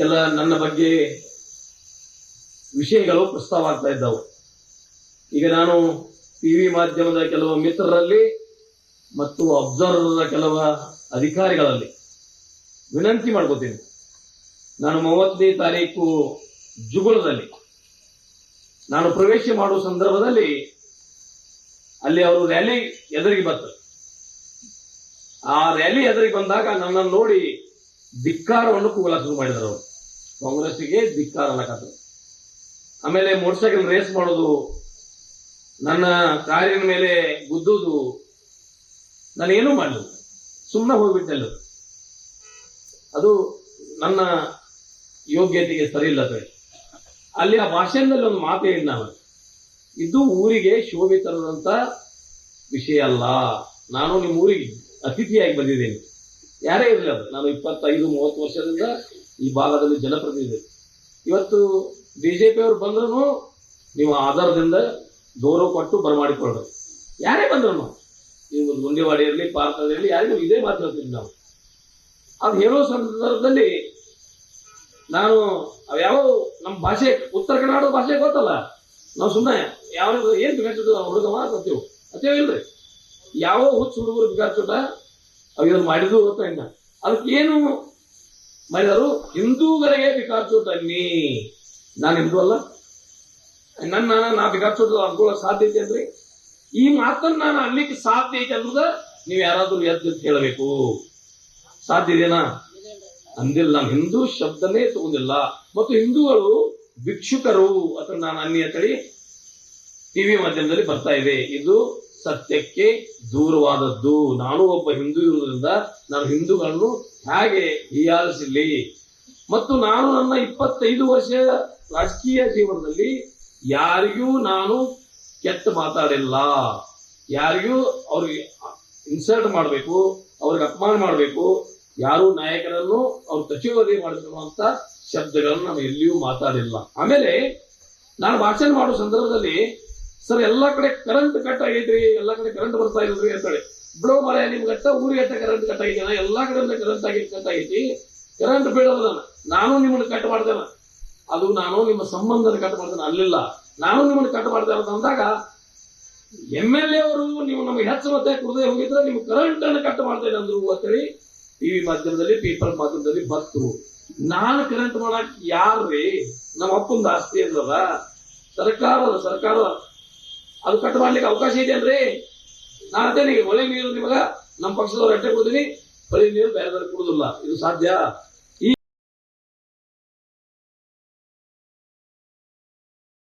ಕೆಲ ನನ್ನ ಬಗ್ಗೆ ವಿಷಯಗಳು ಪ್ರಸ್ತಾವ ಆಗ್ತಾ ಇದ್ದವು. ಈಗ ನಾನು ಟಿವಿ ಮಾಧ್ಯಮದ ಕೆಲವು ಮಿತ್ರರಲ್ಲಿ ಮತ್ತು ಅಬ್ಸರ್ವರ್ನ ಕೆಲವು ಅಧಿಕಾರಿಗಳಲ್ಲಿ ವಿನಂತಿ ಮಾಡ್ಕೋತೀನಿ. ನಾನು ಮೂವತ್ತನೇ ತಾರೀಕು ಜುಗುಳದಲ್ಲಿ ನಾನು ಪ್ರವೇಶ ಮಾಡುವ ಸಂದರ್ಭದಲ್ಲಿ ಅಲ್ಲಿ ಅವರು ರ್ಯಾಲಿ ಎದುರಿಗೆ ಬಂತು ಆ ರ್ಯಾಲಿ ಎದುರಿಗೆ ಬಂದಾಗ ನನ್ನನ್ನು ನೋಡಿ ಧಿಕ್ಕಾರವನ್ನು ಕೂಗಲ ಶುರು ಮಾಡಿದರು ಅವರು. ಕಾಂಗ್ರೆಸ್ಸಿಗೆ ಧಿಕ್ಕಾರ ಅನ್ನಕತ್ತರು ಆಮೇಲೆ ಮೋಟರ್ ಸೈಕಲ್ ರೇಸ್ ಮಾಡೋದು, ನನ್ನ ಕಾರಿನ ಮೇಲೆ ಗುದ್ದುದು ನಾನೇನು ಮಾಡಲಿಲ್ಲ. ಸುಮ್ಮನೆ ಹೋಗ್ಬಿಟ್ಟೆಲ್ಲ ಅದು ನನ್ನ ಯೋಗ್ಯತೆಗೆ ಸರಿ ಇಲ್ಲ ಅಲ್ಲಿ ಆ ಭಾಷೆಯಲ್ಲಿ ಒಂದು ಮಾತು ಹೇಳಿ ನಾವು ಇದು ಊರಿಗೆ ಶೋಭೆ ತರದಂತ ವಿಷಯ ಅಲ್ಲ. ನಾನು ನಿಮ್ಮ ಊರಿಗೆ ಅತಿಥಿಯಾಗಿ ಬಂದಿದ್ದೇನೆ. ಯಾರೇ ಇರಲಿ ಅದು ನಾನು ಇಪ್ಪತ್ತೈದು, ಮೂವತ್ತು ವರ್ಷದಿಂದ ಈ ಭಾಗದಲ್ಲಿ ಜನಪ್ರತಿನಿಧಿ. ಇವತ್ತು ಬಿಜೆಪಿ ಅವರು ಬಂದ್ರು ನೀವು ಆಧಾರದಿಂದ ದೂರ ಕೊಟ್ಟು ಬರಮಾಡಿಕೊಳ್ಳ್ರಿ ಯಾರೇ ಬಂದ್ರು ನೀವು ಗುಂಡಿವಾಡಿ ಇರಲಿ, ಪಾರ್ಕಲ್ಲಿ ಇರಲಿ, ಯಾರಿಗೂ ಇದೇ ಮಾತು ನಾವು. ಅದು ಹೇಳೋ ಸಂದರ್ಭದಲ್ಲಿ ನಾನು ಯಾವ ನಮ್ಮ ಭಾಷೆ, ಉತ್ತರ ಕನ್ನಡ ಭಾಷೆ ಗೊತ್ತಲ್ಲ. ನಾವು ಸುಮ್ಮನೆ ಯಾವ ಏನ್ ನಾವು ಹುಡುಗ ಮಾತಾಡ್ತೀವಿ ಅತ್ತೇವ ಇಲ್ರಿ ಯಾವ ಹುಚ್ಚು ಹುಡುಗರು ಬೇಕಾಗ್ತದ ಅವ್ ಇದನ್ನ ಮಾಡಿದ್ರು ಗೊತ್ತಾ ಇನ್ನ ಅದಕ್ಕೆ ಏನು ಮಾಡಿದರು ಹಿಂದೂಗಳಿಗೆ ಬಿಕಾಚು ಅನ್ನಿ. ನಾನು ಹಿಂದೂ ಅಲ್ಲ. ನನ್ನ ನಾ ಅನ್ಕೊಳ್ಳೋಕೆ ಸಾಧ್ಯ ಐತೆ ಅಂದ್ರೆ, ಈ ಮಾತನ್ನ ನಾನು ಅನ್ಲಿಕ್ಕೆ ಸಾಧ್ಯ ಐತೆ ಅನ್ನೋದ ನೀವು ಯಾರಾದ್ರೂ ಎದ್ದು ಕೇಳಬೇಕು ಸಾಧ್ಯ ಇದೆನಾ? ಅಂದಿಲ್ಲ. ನಾನು ಹಿಂದೂ ಶಬ್ದನೇ ತಗೊಂಡಿಲ್ಲ. ಮತ್ತು ಹಿಂದೂಗಳು ಭಿಕ್ಷುಕರು ಅಥವಾ ನಾನು ಅನ್ನಿ ಅಂತೇಳಿ ಟಿವಿ ಮಾಧ್ಯಮದಲ್ಲಿ ಬರ್ತಾ ಇದೆ. ಇದು ಸತ್ಯಕ್ಕೆ ದೂರವಾದದ್ದು. ನಾನು ಒಬ್ಬ ಹಿಂದೂ ಇರುವುದರಿಂದ ನಾನು ಹಿಂದೂಗಳನ್ನು ಹೇಗೆ ಹೀಯಾಳಿಸಲಿ? ಮತ್ತು ನಾನು ನನ್ನ ಇಪ್ಪತ್ತೈದು ವರ್ಷ ರಾಜಕೀಯ ಜೀವನದಲ್ಲಿ ಯಾರಿಗೂ ನಾನು ಕೆಟ್ಟ ಮಾತಾಡಿಲ್ಲ. ಯಾರಿಗೂ ಅವ್ರಿಗೆ ಇನ್ಸಲ್ಟ್ ಮಾಡಬೇಕು, ಅವ್ರಿಗೆ ಅಪಮಾನ ಮಾಡಬೇಕು. ಯಾರು ನಾಯಕರನ್ನು ಅವ್ರು ತಚುವದೆ ಮಾಡಿರುವಂತ ಶಬ್ದಗಳನ್ನು ನಾನು ಎಲ್ಲಿಯೂ ಮಾತಾಡಿಲ್ಲ. ಆಮೇಲೆ ನಾನು ಭಾಷಣ ಮಾಡೋ ಸಂದರ್ಭದಲ್ಲಿ ಸರ್ ಎಲ್ಲ ಕಡೆ ಕರೆಂಟ್ ಕಟ್ ಆಗೈತ್ರಿ, ಎಲ್ಲ ಕಡೆ ಕರೆಂಟ್ ಬರ್ತಾ ಇಲ್ರಿ ಅಂತೇಳಿ. ಬಿಡೋ ಮಳೆ ನಿಮ್ ಗಟ್ಟ ಊರಿಗೆ ಗಟ್ಟ ಕರೆಂಟ್ ಕಟ್ ಆಗೈತಿ ಎಲ್ಲಾ ಕಡೆಯಿಂದ ಕರೆಂಟ್ ಆಗಿ ಕಟ್ ಆಗೈತಿ. ಕರೆಂಟ್ ಬೀಳೋದ ನಾನು ನಿಮ್ಮನ್ನ ಕಟ್ ಮಾಡ್ತೇನೆ ಅದು ನಾನು ನಿಮ್ಮ ಸಂಬಂಧನ ಕಟ್ ಮಾಡ್ತೇನೆ ಅಲ್ಲಿಲ್ಲ. ನಾನು ನಿಮ್ಮನ್ನ ಕಟ್ ಮಾಡ್ತೇನೆ ಅಂತ ಅಂದಾಗ ಎಂ ಎಲ್ ಎ ಅವರು ನೀವು ನಮಗೆ ಹೆಚ್ಚು ಮತ್ತೆ ಕುಡದೆ ಹೋಗಿದ್ರೆ ನೀವು ಕರೆಂಟ್ ಅನ್ನು ಕಟ್ ಮಾಡ್ತೇನೆ ಅಂದ್ರು ಅಂತೇಳಿ ಟಿವಿ ಮಾಧ್ಯಮದಲ್ಲಿ ಪೇಪರ್ ಮಾಧ್ಯಮದಲ್ಲಿ ಬಂತು ನಾನು ಕರೆಂಟ್ ಮಾಡಕ್ ಯಾರ್ರಿ? ನಮ್ಮ ಅಪ್ಪಂದ ಆಸ್ತಿ ಅಲ್ಲದ ಸರ್ಕಾರದ, ಸರ್ಕಾರ ಅದು ಕಟ್ ಮಾಡ್ಲಿಕ್ಕೆ ಅವಕಾಶ ಇದೆಯಲ್ರಿ ನಾನು ಅದೇ ಒಳ್ಳೆ ನೀರು ನಿಮಗ ನಮ್ಮ ಪಕ್ಷದವ್ರು ಅಟ್ಟೆ ಕೊಡ್ತೀನಿ ಹೊಳೆ ನೀರು ಬೇರೆ ಬೇರೆ ಕೊಡುದಿಲ್ಲ ಇದು ಸಾಧ್ಯ?